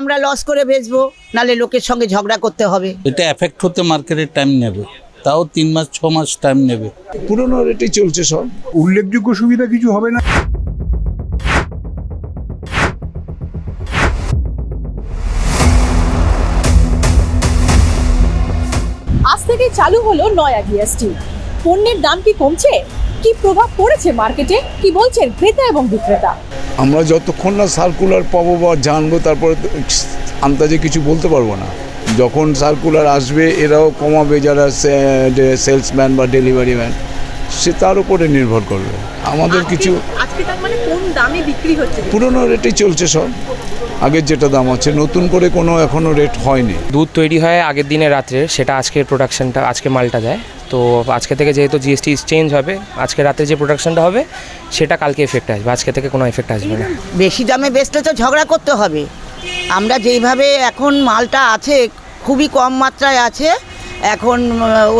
আমরা লস করে বেচবো নালে লোকের সঙ্গে ঝগড়া করতে হবে। এটা এফেক্ট হতে মার্কেটের টাইম নেবে। তাও তিন মাস ছ মাস টাইম নেবে। পুরোনো রেটেই চলছে সব। উল্লেখযোগ্য সুবিধা কিছু হবে না? আজ থেকে চালু হলো নয়া জিএসটি পণ্যের দাম কি কমছে? কি প্রভাব পড়েছে মার্কেটে? কি বলছেন ক্রেতা এবং বিক্রেতা? আমরা যতক্ষণ না সার্কুলার পাবো বা জানব তারপরে তো আন্দাজে কিছু বলতে পারব না। যখন সার্কুলার আসবে এরাও কমাবে যারা সেলসম্যান বা ডেলিভারি ম্যান সে তার উপরে নির্ভর করবে। আমাদের কিছু আজকে তার মানে দামে বিক্রি হচ্ছে? পুরোনো রেটেই চলছে সব। আগের যেটা দাম আছে নতুন করে কোনো এখনও রেট হয়নি। দুধ তৈরি হয় আগের দিনে রাত্রে সেটা আজকের প্রোডাকশনটা আজকে মালটা দেয়। তো আজকে থেকে যেহেতু জিএসটি চেঞ্জ হবে আজকে রাতে যে প্রোডাকশনটা হবে সেটা কালকে এফেক্ট আসবে আজকে থেকে কোনো এফেক্ট আসবে না। বেশি দামে বেচলে তো ঝগড়া করতে হবে। আমরা যেইভাবে এখন মালটা আছে খুবই কম মাত্রায় আছে এখন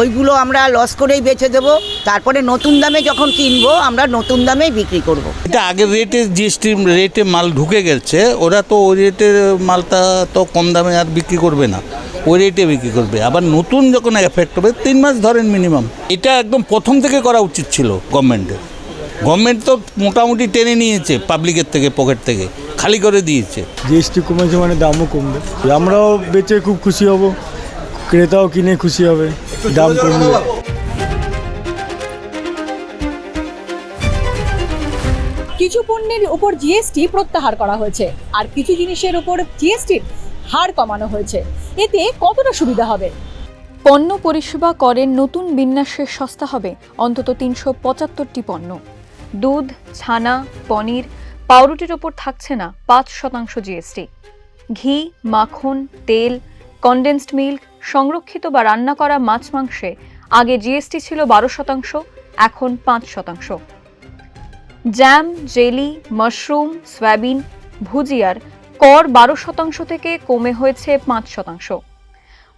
ওইগুলো আমরা লস করেই বেচে দেবো। তারপরে নতুন দামে যখন কিনবো আমরা নতুন দামেই বিক্রি করব। এটা আগের রেটে জিএসটি রেটে মাল ঢুকে গেছে ওরা তো ওই রেটের মালটা তো কম দামে আর বিক্রি করবে না। ওই রেটে বিক্রি করবে। আবার নতুন যখন এফেক্ট হবে তিন মাস ধরেন মিনিমাম এটা একদম প্রথম থেকে করা উচিত ছিল গভর্নমেন্টের গভর্নমেন্ট তো মোটামুটি টেনে নিয়েছে পাবলিকের থেকে পকেট থেকে। খালি করে দিয়েছে। জিএসটি কমেছে মানে দামও কমবে। আমরাও বেচে খুব খুশি হব। ক্রেতাও কিনে খুশি হবে। দাম কমলে কিছু পণ্যের উপর জিএসটি প্রত্যাহার করা হয়েছে। আর কিছু জিনিসের উপর জিএসটির হার কমানো হয়েছে। এতে কতটা সুবিধা হবে? পণ্য পরিষেবা করের নতুন বিন্যাসে সস্তা হবে, অন্তত তিনশো পঁচাত্তরটি পণ্য। দুধ, ছানা, পনির, পাউরুটির ওপর থাকছে না পাঁচ শতাংশ জিএসটি। ঘি, মাখন, তেল কনডেন্সড মিল্ক সংরক্ষিত বা রান্না করা মাছ মাংসে আগে জিএসটি ছিল বারো শতাংশ, এখন পাঁচ শতাংশ। জ্যাম জেলি মাশরুম সয়াবিন ভুজিয়ার কর বারো শতাংশ থেকে কমে হয়েছে পাঁচ শতাংশ।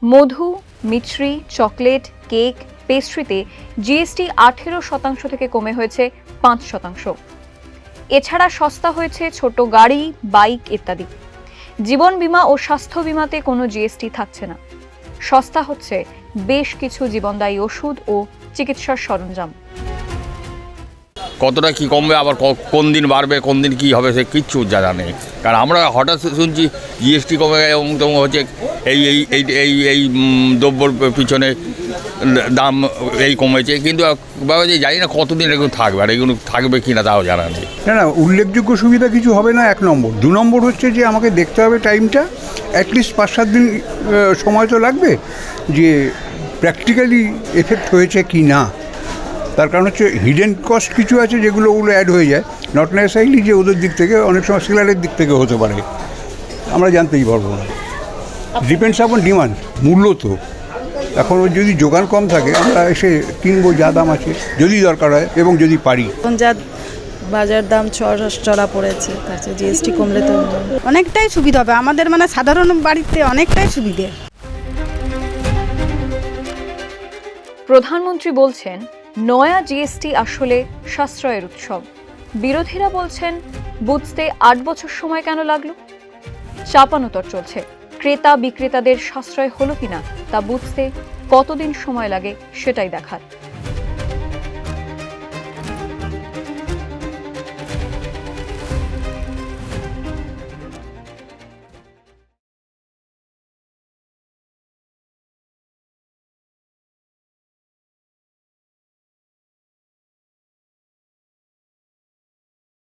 মধু, মিছরি, চকলেট, কেক, পেস্ট্রিতে জিএসটি আঠেরো শতাংশ থেকে কমে হয়েছে পাঁচ শতাংশ। এছাড়া সস্তা হয়েছে ছোট গাড়ি, বাইক ইত্যাদি। জীবন বীমা ও স্বাস্থ্য বীমাতে কোনো জিএসটি থাকছে না। সস্তা হচ্ছে বেশ কিছু জীবনদায়ী ওষুধ ও চিকিৎসার সরঞ্জাম। কতটা কি কমবে, আবার কোন দিন বাড়বে, কোন দিন কি হবে, সে কিচ্ছু জানা নেই। কারণ আমরা হঠাৎ শুনছি জিএসটি কমে গেছে, অমুক তমুক হচ্ছে, এই এই এই এই এই দ্রব্যর পিছনে দাম এই কমেছে। কিন্তু বাবা যে জানি না কতদিন এগুলো থাকবে, আর এগুলো থাকবে কি না তাও জানা নেই। না না, উল্লেখযোগ্য সুবিধা কিছু হবে না, এক নম্বর। দু নম্বর হচ্ছে যে আমাকে দেখতে হবে টাইমটা অ্যাটলিস্ট পাঁচ, সাত দিন সময় তো লাগবে যে প্র্যাকটিক্যালি এফেক্ট হয়েছে কি না। তার কারণ হচ্ছে হিডেন কস্ট কিছু আছে যেগুলো ওগুলো অ্যাড হয়ে যায়। নট নেসারিলি যে ওদের দিক থেকে অনেক সময় সেলারের দিক থেকে হতে পারে। আমরা জানতেই পারব না। ডিপেন্ডস আপন ডিমান্ড মূল্য তো। এখন যদি যোগান কম থাকে আমরা এসে কিনবো যা দাম আছে যদি দরকার হয় এবং যদি পারি। এখন যা বাজার দাম চড়া চড়া পড়েছে তাতে জিএসটি কমলে তো অনেকটাই সুবিধা হবে। আমাদের মানে সাধারণ বাড়িতে অনেকটাই সুবিধে। প্রধানমন্ত্রী বলছেন নয়া জিএসটি আসলে সাশ্রয়ের উৎসব। বিরোধীরা বলছেন, বুঝতে আট বছর সময় কেন লাগল? চাপানোতর চলছে। ক্রেতা বিক্রেতাদের সাশ্রয় হলো কিনা তা বুঝতে কতদিন সময় লাগে সেটাই দেখার।